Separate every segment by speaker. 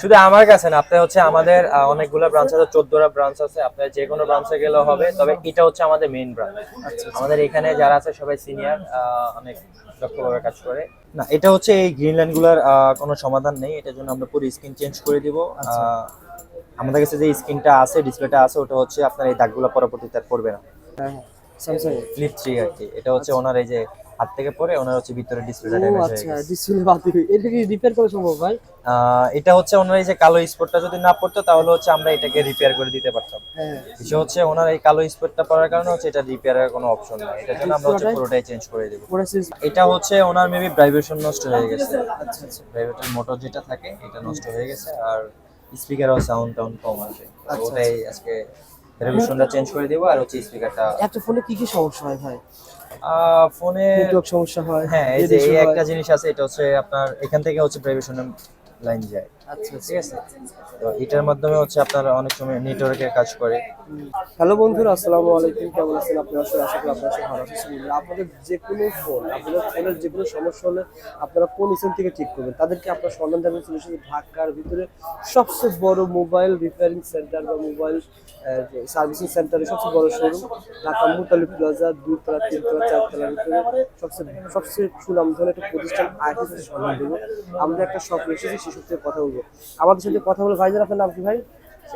Speaker 1: শুধু আমার কাছে না আপনার হচ্ছে আমাদের অনেকগুলো ব্রাঞ্চ আছে চোদ্দটা ব্রাঞ্চ আছে আপনার যে কোনো ব্রাঞ্চে গেলেও হবে তবে এটা হচ্ছে আমাদের মেইন ব্রাঞ্চ আমাদের এখানে যারা আছে সবাই সিনিয়র অনেক দক্ষভাবে কাজ করে। না এটা হচ্ছে এই গ্রিনল্যান্ডগুলার আহ, কোনো সমাধান নেই এটার জন্য আমরা পুরো স্ক্রিন চেঞ্জ করে দিব। আহ, আমাদের কাছে যে স্ক্রিনটা আছে ডিসপ্লেটা আছে ওটা হচ্ছে আপনার এই দাগগুলো পরবর্তীতে আর পড়বে না।
Speaker 2: হ্যাঁ। স্যামসাং
Speaker 1: ফ্লিপ থ্রি আর কি। এটা হচ্ছে ওনার এই যে হাত থেকে পরে ওনার হচ্ছে ভিতরে ডিসপ্লেটা ড্যামেজ হয়ে
Speaker 2: আচ্ছা
Speaker 1: গেছে।
Speaker 2: ডিসপ্লে দিয়ে। এটা কি রিপেয়ার করা সম্ভব ভাই?
Speaker 1: এটা হচ্ছে ওনার এই যে কালো স্পটটা যদি না পড়তো তাহলে হচ্ছে আমরা এটাকে রিপেয়ার করে দিতে পারতাম।
Speaker 2: হ্যাঁ।
Speaker 1: বিষয় হচ্ছে ওনার এই কালো স্পটটা পড়ার কারণে হচ্ছে এটা রিপেয়ারের কোনো অপশন নাই। এটার জন্য আমরা হচ্ছে
Speaker 2: পুরোটাই?
Speaker 1: পুরোটাই চেঞ্জ করে দেবো। এটা হচ্ছে ওনার মেবি ভাইব্রেশন নষ্ট হয়ে গেছে।
Speaker 2: আচ্ছা আচ্ছা।
Speaker 1: ভাইব্রেটর মোটর যেটা থাকে এটা নষ্ট হয়ে গেছে আর স্পিকারও সাউন্ড টাউন্ড কম আসে
Speaker 2: আচ্ছা,
Speaker 1: ওটাই আজকে ভাইব্রেশনটা চেঞ্জ করে দেবো আর হচ্ছে স্পিকারটা
Speaker 2: একটা ফোনে কি কি সমস্যা হয় ভাই?
Speaker 1: ফোনে
Speaker 2: নেটওয়ার্ক সমস্যা হয়
Speaker 1: হ্যাঁ এই যে এই একটা জিনিস আছে এটা হচ্ছে আপনার এখান থেকে হচ্ছে ভাইব্রেশনের লাইন যায়। ঠিক আছে? তো এটার মাধ্যমে হচ্ছে আপনার অনেক সময় নেটওয়ার্কের কাজ করে।
Speaker 2: হ্যালো বন্ধুরা আসসালামু আলাইকুম। কেমন আছেন আপনারা? সবাই আশা করি আপনারা সবাই ভালো আছেন। আপনাদের যে কোনো ফোন আপনাদের ফোনের যে কোনো সমস্যা হলে আপনারা কোন স্থান থেকে ঠিক করবেন? তাদেরকে আপনার সন্ধান দেবেন সলিউশন ঢাকার ভিতরে। সবচেয়ে বড় মোবাইল রিপেয়ারিং সেন্টার বা মোবাইল সার্ভিসিং সেন্টারের সবচেয়ে বড় শোরুম ঢাকা মুতালি প্লাজা দুতলা তিনতলা চারতলার ভিতরে। সবচেয়ে সবচেয়ে সুনামধন্য একটা প্রতিষ্ঠান আর্টিস্টের সন্ধান দেবো। আমরা একটা শপ এসেছি থেকে কথা বলব। আমাদের সাথে কথা বলে ভাই আপনার নাম কি ভাই?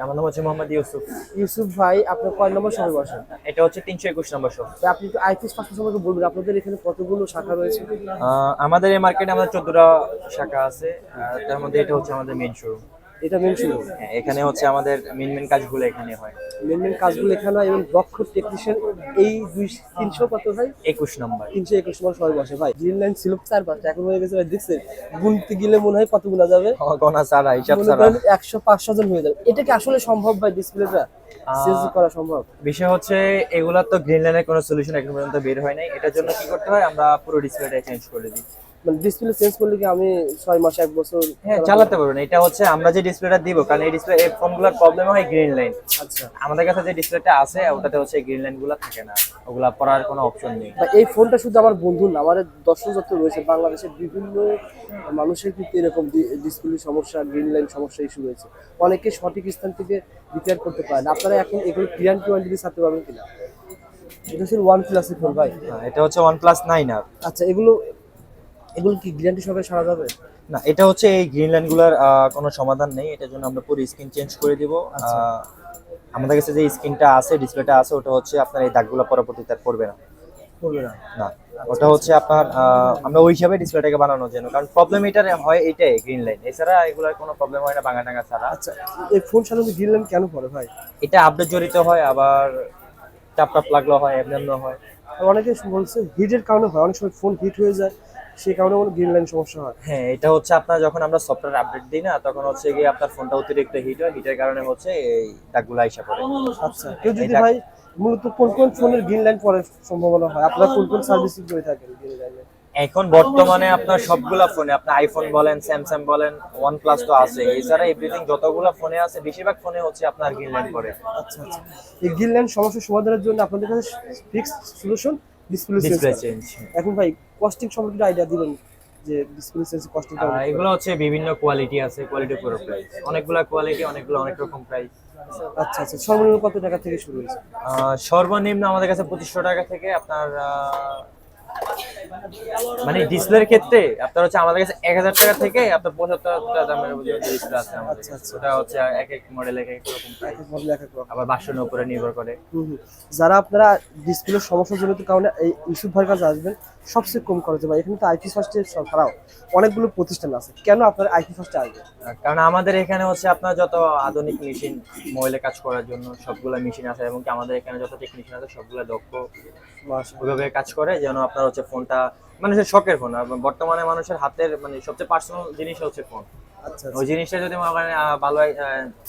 Speaker 1: আমার নাম হচ্ছে মোহাম্মদ ইউসুফ।
Speaker 2: ইউসুফ ভাই আপনি কয় নম্বর শপে বসেন?
Speaker 1: এটা হচ্ছে তিনশো একুশ নম্বর
Speaker 2: শহর। আপনি একটু আইপিএস পাঁচটা সম্পর্কে বলবেন আপনাদের এখানে কতগুলো শাখা রয়েছে?
Speaker 1: আমাদের এই মার্কেটে আমাদের চোদ্দটা শাখা আছে তার মধ্যে এটা হচ্ছে আমাদের মেন শোরুম
Speaker 2: এটা মেন শুরু
Speaker 1: এখানে হচ্ছে আমাদের মেন মেন কাজগুলো এখানে হয়।
Speaker 2: মেন মেন কাজগুলো এখানে হয় এবং দক্ষ টেকনিশিয়ান এই দুই তিনশো কত ভাই?
Speaker 1: একুশ নম্বর।
Speaker 2: তিনশো একুশ নম্বর সবাই বসে। ভাই গ্রিন লাইন ছিল চার পাঁচটা এখন হয়ে গেছে ভাই দেখছেন? গুনতে গেলে মনে হয় কত গুণা যাবে?
Speaker 1: গনা ছাড়া হিসাব ছাড়া।
Speaker 2: একশো পাঁচশো জন হয়ে যাবে। এটা কি আসলে সম্ভব ভাই ডিসপ্লেটা করা সম্ভব?
Speaker 1: বিষয় হচ্ছে এগুলা তো গ্রিনল্যান্ডের কোনো সলিউশন এখন পর্যন্ত বের হয় নাই। এটার জন্য কি করতে হয়? আমরা পুরো ডিসপ্লেটা চেঞ্জ করে দিই।
Speaker 2: মানে ডিসপ্লে চেঞ্জ করলে কি আমি ছয় মাস এক বছর
Speaker 1: হ্যাঁ চালাতে পারবেন। এটা হচ্ছে আমরা যে ডিসপ্লেটা দিব কারণ এই ডিসপ্লে এই ফোনগুলোর প্রবলেম হয় গ্রিন লাইন
Speaker 2: আচ্ছা।
Speaker 1: আমাদের কাছে যে ডিসপ্লেটা আছে ওটাতে হচ্ছে গ্রিন লাইনগুলো থাকে না। ওগুলা পড়ার কোনো অপশন নেই।
Speaker 2: এই ফোনটা শুধু আমার বন্ধু না আমার দর্শক যত রয়েছে। বাংলাদেশের বিভিন্ন মানুষের কিন্তু এরকম ডিসপ্লে সমস্যা গ্রিন লাইন সমস্যা ইস্যু রয়েছে। অনেকে সঠিক স্থান থেকে রিপেয়ার করতে পারে না। আপনারা এখন এগুলো গ্যারান্টি ওয়ারেন্টি ছাড়তে পারবেন কিনা? এটা হচ্ছে ওয়ান প্লাসের ফোন ভাই।
Speaker 1: হ্যাঁ, এটা হচ্ছে ওয়ান প্লাস নাইন আর
Speaker 2: আচ্ছা এগুলো এগুলো কি গ্যারান্টি সহকারে সারা যাবে?
Speaker 1: না এটা হচ্ছে এই গ্রিন লাইনগুলার কোনো সমাধান নেই। এটার জন্য আমরা পুরো স্ক্রিন চেঞ্জ করে দিব।
Speaker 2: আচ্ছা।
Speaker 1: আমাদের কাছে যে স্ক্রিনটা আছে ডিসপ্লেটা আছে ওটা হচ্ছে আপনার এই দাগগুলো পরবর্তীতে আর পড়বে না।
Speaker 2: করবে না।
Speaker 1: না ওটা হচ্ছে আপনার আমরা ওই হিসাবে ডিসপ্লেটাকে বানানোর জন্য কারণ প্রবলেম এটার হয় এটাই গ্রিন লাইন এছাড়া এগুলোর কোনো প্রবলেম হয় না বাঙা টাঙ্গা ছাড়া।
Speaker 2: আচ্ছা এই ফোন সাধারণত গ্রিন লাইন কেন পড়ে ভাই?
Speaker 1: এটা আপডেট জড়িত হয় আবার টাপ টাপ লাগল হয় এমন হয়।
Speaker 2: অনেকে বলছে হিটের কারণে হয়। অনেক সময় ফোন হিট হয়ে যায়। সেই কারণে গ্রিন লাইন সমস্যা হয়।
Speaker 1: হ্যাঁ এটা হচ্ছে আপনার যখন আমরা সফটওয়্যার আপডেট দিই না তখন হচ্ছে গিয়ে আপনার ফোনটা অতিরিক্ত হিট হয় হিটের কারণে হচ্ছে এই দাগগুলো আইসা পড়ে।
Speaker 2: আচ্ছা কেউ যদি ভাই মূলত কোন কোন ফোনের গ্রিন লাইন পড়ার সম্ভাবনা হয়? আপনারা কোন কোন সার্ভিসিং করে থাকেন গ্রিন লাইনে
Speaker 1: এখন বর্তমানে আপনার সবগুলা ফোনে আপনার আইফোন বলেন স্যামসাং বলেন ওয়ান প্লাস তো আছে। এছাড়া এভরিথিং যতগুলো ফোনে আছে বেশিরভাগ ফোনে হচ্ছে আপনার গ্রিন লাইন করে
Speaker 2: আচ্ছা আচ্ছা। এই গ্রিন লাইন সমস্যা সমাধানের জন্য আপনাদের কাছে ফিক্স সলিউশন ডিসপ্লে চেঞ্জ এখন ভাই কস্টিং সম্পর্কে আইডিয়া দিবেন যে ডিসপ্লে সেন্স কস্টিং
Speaker 1: এগুলো হচ্ছে বিভিন্ন কোয়ালিটি আছে কোয়ালিটির উপর প্রাইস অনেকগুলো কোয়ালিটি অনেকগুলো অনেক রকম প্রাইস
Speaker 2: আচ্ছা আচ্ছা সর্বনিম্ন কত টাকা থেকে শুরু হয়েছে?
Speaker 1: সর্বনিম্ন আমাদের কাছে পঁচিশশো টাকা থেকে আপনার মানে ডিসপ্লের ক্ষেত্রে আপনার হচ্ছে আমাদের কাছে এক হাজার টাকা থেকে আপনার পঁচাত্তর টাকা দামের ডিসপ্লে আছে আমাদের
Speaker 2: আচ্ছা,
Speaker 1: ওটা হচ্ছে এক এক মডেল এক এক রকম
Speaker 2: এক এক।
Speaker 1: আবার বাসনের উপরে নির্ভর করে।
Speaker 2: যারা আপনারা ডিসপ্লের সমস্যার জনিত কারণে এই ইস্যু ভাইয়ের কাছে আসবেন সবচেয়ে কম খরচে ভাই এখানে তো আইটি ফার্স্টে ছাড়াও অনেকগুলো প্রতিষ্ঠান আছে কেন আপনার আইটি ফার্স্টে আসবেন
Speaker 1: কারণ আমাদের এখানে হচ্ছে আপনার যত আধুনিক মেশিন মোবাইলে কাজ করার জন্য সবগুলা মেশিন আছে এবং আমাদের এখানে যত টেকনিশিয়ান আছে সবগুলা দক্ষ। ওইভাবে কাজ করে যেন আপনার হচ্ছে ফোনটা মানুষের শখের ফোন বর্তমানে মানুষের হাতের মানে সবচেয়ে পার্সোনাল জিনিস হচ্ছে ফোন
Speaker 2: আচ্ছা
Speaker 1: ওই জিনিসটা যদি মনে করেন ভালো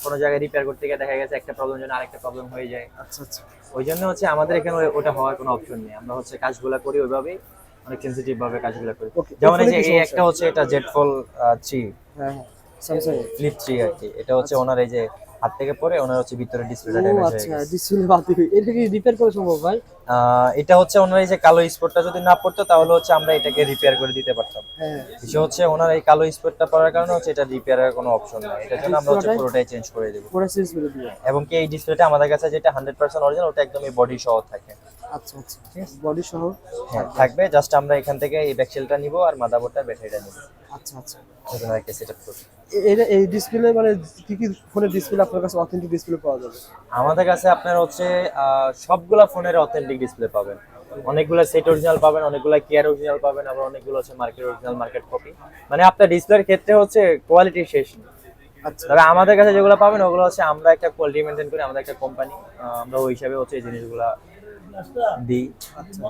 Speaker 1: কোনো জায়গায় রিপেয়ার করতে গিয়ে দেখা গেছে একটা প্রবলেম জন্য আরেকটা প্রবলেম হয়ে যায়।
Speaker 2: আচ্ছা আচ্ছা।
Speaker 1: ওই জন্য হচ্ছে আমাদের এখানে ওটা হওয়ার কোনো অপশন নেই। আমরা হচ্ছে কাজগুলো করি ওইভাবেই অনেক সেন্সিটিভ ভাবে কাজগুলো করি। যেমন এই যে এই একটা হচ্ছে এটা জেড ফোল থ্রি
Speaker 2: হ্যাঁ হ্যাঁ।
Speaker 1: ফ্লিপ থ্রি আর কি। এটা হচ্ছে ওনার এই যে হাত থেকে পড়ে ওনার হচ্ছে ভিতরে ডিসপ্লেটা ড্যামেজ হয়ে
Speaker 2: আচ্ছা ডিসপ্লে বাদ দিবে এটা কি রিপেয়ার করা সম্ভব ভাই?
Speaker 1: এটা হচ্ছে ওনার এই যে কালো স্পটটা যদি না পড়তো তাহলে হচ্ছে আমরা এটাকে রিপেয়ার করে দিতে পারতাম।
Speaker 2: হ্যাঁ।
Speaker 1: বিষয় হচ্ছে ওনার এই কালো স্পটটা পড়ার কারণে হচ্ছে এটা রিপেয়ারের কোনো অপশন নাই। এটার জন্য আমরা হচ্ছে
Speaker 2: পুরোটাই?
Speaker 1: চেঞ্জ করে দেব।
Speaker 2: পুরো চেঞ্জ করে দিবে।
Speaker 1: এবং কি এই ডিসপ্লেটা আমাদের কাছে যেটা হান্ড্রেড পার্সেন্ট অরিজিনাল ওটা একদমই বডি সহ থাকে।
Speaker 2: আচ্ছা আচ্ছা। বডি সহ
Speaker 1: হ্যাঁ থাকবে। জাস্ট আমরা এখান থেকে এই ব্যাকসেলটা নিব আর মাদাবোর্ডটা ব্যাটারিটা নিব।
Speaker 2: আচ্ছা আচ্ছা।
Speaker 1: ওখানে একটা সেটআপ করব।
Speaker 2: এটা এই ডিসপ্লে মানে কি কি ফোনের ডিসপ্লে আপনার কাছে অথেন্টিক ডিসপ্লে পাওয়া যাবে?
Speaker 1: আমাদের কাছে আপনার হচ্ছে সবগুলা ফোনের অথেন্টিক ডিসপ্লে পাবেন। অনেকগুলো সেট অরিজিনাল পাবেন অনেকগুলো কেয়ার অরিজিনাল পাবেন আবার অনেকগুলো হচ্ছে মার্কেট অরিজিনাল মার্কেট কপি মানে আপনার ডিসপ্লের ক্ষেত্রে হচ্ছে কোয়ালিটি শেষ
Speaker 2: আচ্ছা।
Speaker 1: তবে আমাদের কাছে যেগুলো পাবেন ওগুলো হচ্ছে আমরা একটা কোয়ালিটি মেনটেন করি আমাদের একটা কোম্পানি আমরা ওই হিসাবে হচ্ছে এই জিনিসগুলা দিই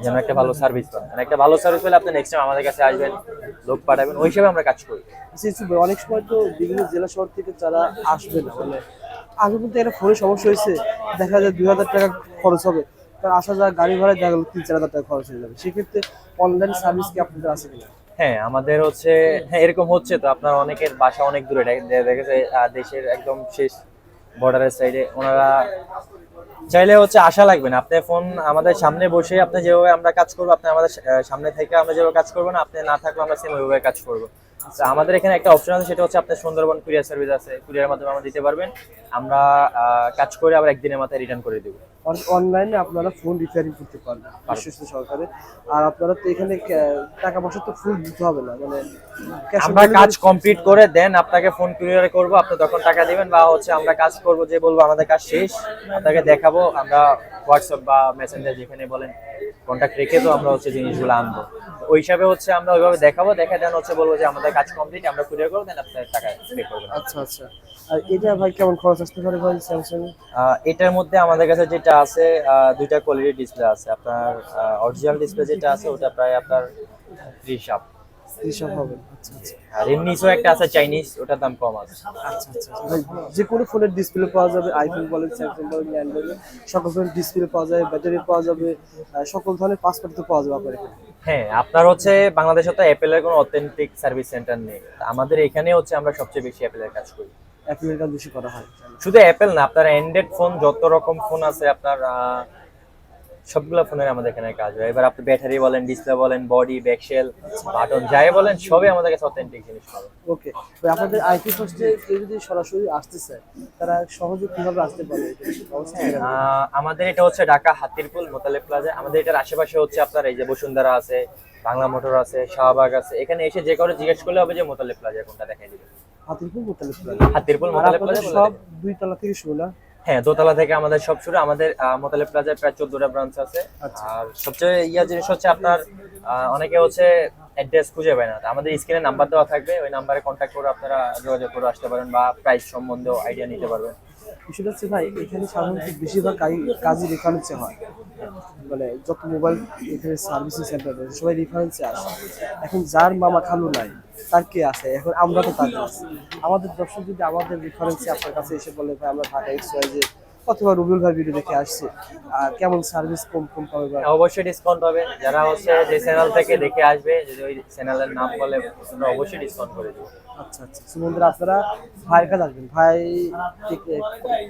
Speaker 1: যেন একটা ভালো সার্ভিস পান। মানে একটা ভালো সার্ভিস পেলে আপনি নেক্সট টাইম আমাদের কাছে আসবেন লোক পাঠাবেন ওই হিসাবে আমরা কাজ করি।
Speaker 2: আচ্ছা, অনেক সময় তো বিভিন্ন জেলা শহর থেকে যারা আসবে না মানে আগে কিন্তু একটা ফোনের সমস্যা হয়েছে দেখা যায় দুই হাজার টাকা খরচ হবে তার আসা যাওয়া গাড়ি ভাড়া দেখা গেলো তিন চার হাজার টাকা খরচ হয়ে যাবে। সেক্ষেত্রে অনলাইন সার্ভিস কি আপনাদের আছে কিনা?
Speaker 1: হ্যাঁ আমাদের হচ্ছে হ্যাঁ এরকম হচ্ছে তো আপনার অনেকের বাসা অনেক দূরে দেখেছে দেশের একদম শেষ বর্ডারের সাইডে ওনারা চাইলে হচ্ছে আশা লাগবে না। আপনি ফোন আমাদের সামনে বসে আপনি যেভাবে আমরা কাজ করব, আপনি আমাদের সামনে থেকে আমরা যেভাবে কাজ করব না, আপনি না থাকলে আমরা সেম ওইভাবে কাজ করব। তো আমাদের এখানে একটা অপশন আছে সেটা হচ্ছে আপনার সুন্দরবন কুরিয়ার সার্ভিস আছে। কুরিয়ার মাধ্যমে আমরা দিতে পারবেন। আমরা কাজ করে আবার একদিনের মাথায় রিটার্ন করে দেবো।
Speaker 2: অনলাইনে আপনারা ফোন রিপেয়ারিং করতে পারবেন সরকারে আর আপনারা তো এখানে টাকা পয়সা তো ফুল দিতে হবে না মানে
Speaker 1: আমরা কাজ কমপ্লিট করে দেন আপনাকে ফোন কুরিয়ার করব আপনি তখন টাকা দিবেন বা হচ্ছে আমরা কাজ করব যে বলব আমাদের কাজ শেষ আপনাকে দেখাবো আমরা হোয়াটসঅ্যাপ বা মেসেঞ্জার যেখানে বলেন কন্ট্যাক্ট রেখে তো আমরা হচ্ছে জিনিসগুলো আনব। ওই হিসাবে হচ্ছে আমরা ওইভাবে দেখাবো দেখা দেন হচ্ছে বলব যে আমাদের কাজ কমপ্লিট আমরা কুরিয়ার করব দেন আপনার টাকা পে করবেন।
Speaker 2: আচ্ছা আচ্ছা। আর এটা ভাই কেমন খরচ আসতে পারে ভাই স্যামসাং
Speaker 1: এটার মধ্যে আমাদের কাছে যেটা আছে দুইটা কোয়ালিটির ডিসপ্লে আছে। আপনার অরিজিনাল ডিসপ্লে যেটা আছে ওটা প্রায় আপনার ত্রিশ আপ
Speaker 2: হবে। আচ্ছা আচ্ছা।
Speaker 1: আর এমনিসও একটা আছে চাইনিজ ওটার দাম কম আছে।
Speaker 2: আচ্ছা আচ্ছা ভাই, যে কোনো ফোনের ডিসপ্লে পাওয়া যাবে আইফোন বলেন স্যামসাং বলেন অ্যান্ড্রয়েড সকল ফোনের ডিসপ্লে পাওয়া যাবে ব্যাটারি পাওয়া যাবে সকল ধরনের পাসপোর্ট তো পাওয়া যাবে আপনার এখানে।
Speaker 1: হ্যাঁ আপনার হচ্ছে বাংলাদেশে তো অ্যাপেলের কোনো অথেন্টিক সার্ভিস সেন্টার নেই। আমাদের এখানে হচ্ছে আমরা সবচেয়ে বেশি অ্যাপেলের কাজ করি।
Speaker 2: অ্যাপেলের কাজ বেশি করা হয়।
Speaker 1: শুধু অ্যাপেল না আপনার অ্যান্ড্রয়েড ফোন যত রকম ফোন আছে আপনার সবগুলো ফোনের আমাদের এখানে কাজ হয়। এবার আপনি ব্যাটারি বলেন ডিসপ্লে বলেন বডি ব্যাকশেল বাটন যাই বলেন সবই আমাদের কাছে অথেন্টিক জিনিস পাবেন
Speaker 2: ওকে তো আপনাদের আইটি ফার্স্টে কেউ যদি সরাসরি আসতে চায় তারা সহজে কীভাবে আসতে জানাবেন।
Speaker 1: আহ, আমাদের এটা হচ্ছে ঢাকা হাতিরপুল মোতালেব প্লাজা। আমাদের এটার আশেপাশে হচ্ছে আপনার এই যে বসুন্ধরা আছে বাংলা মোটর আছে শাহবাগ আছে। এখানে এসে যে কারও জিজ্ঞেস করলে হবে যে মোতালেব প্লাজা কোনটা দেখাই দিবে।
Speaker 2: হাতিরপুর মোতালেব প্লাজা।
Speaker 1: হাতিরপুল মোতালেব প্লাজা
Speaker 2: সব দুই তলা থেকে শুরু
Speaker 1: হ্যাঁ দোতলা থেকে আমাদের সব শুরু আমাদের মোতালেব প্লাজায় প্রায় চোদ্দটা ব্রাঞ্চ আছে।
Speaker 2: আচ্ছা।
Speaker 1: আর সবচেয়ে ইয়া জিনিস হচ্ছে আপনার অনেকে হচ্ছে অ্যাড্রেস খুঁজে পায় না। আমাদের স্ক্রিনে নাম্বার দেওয়া থাকবে ওই নাম্বারে কন্ট্যাক্ট করে আপনারা যোগাযোগ করে আসতে পারেন বা প্রাইস সম্বন্ধেও আইডিয়া নিতে পারবেন।
Speaker 2: বিষয়টা হচ্ছে ভাই এখানে সাধারণত বেশিরভাগ কাজই- রেফারেন্সে হয়। মানে যত মোবাইল এখানে সার্ভিসিং সেন্টার সবাই রেফারেন্সে আসে। এখন যার মামা খালু নাই তার কে আছে, এখন আমরা তো তাদের আছি। আমাদের দর্শক যদি আমাদের রেফারেন্সে আপনার কাছে এসে বলে, ভাই, আমরা ঢাকা এক্স ওয়াই যে অথবা রুবেল ভাই ভিডিও দেখে আসছে? আর কেমন সার্ভিস কম কম পাবে
Speaker 1: অবশ্যই ডিসকাউন্ট হবে যারা হচ্ছে যে চ্যানেল থেকে দেখে আসবে, যদি ওই চ্যানেলের নাম বলে, অবশ্যই ডিসকাউন্ট করে দেবো।
Speaker 2: আচ্ছা আচ্ছা So বন্ধুরা আপনারা ভাইয়ের কাছে আসবেন। ভাই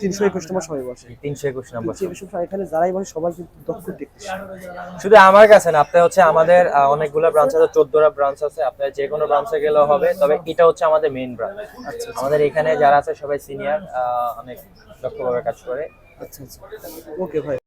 Speaker 2: তিনশো একুশ নম্বর সবাই বসে।
Speaker 1: তিনশো একুশ নম্বর
Speaker 2: এখানে যারাই বসে সবাই কিন্তু দক্ষ টেকনিশিয়ান
Speaker 1: শুধু আমার কাছে না আপনি হচ্ছে আমাদের অনেকগুলো ব্রাঞ্চ আছে চোদ্দটা ব্রাঞ্চ আছে আপনার যে কোনো ব্রাঞ্চে গেলেও হবে তবে এটা হচ্ছে আমাদের মেইন ব্রাঞ্চ
Speaker 2: আচ্ছা
Speaker 1: আমাদের এখানে যারা আছে সবাই সিনিয়র অনেক দক্ষভাবে কাজ করে।
Speaker 2: আচ্ছা আচ্ছা। ওকে ভাই।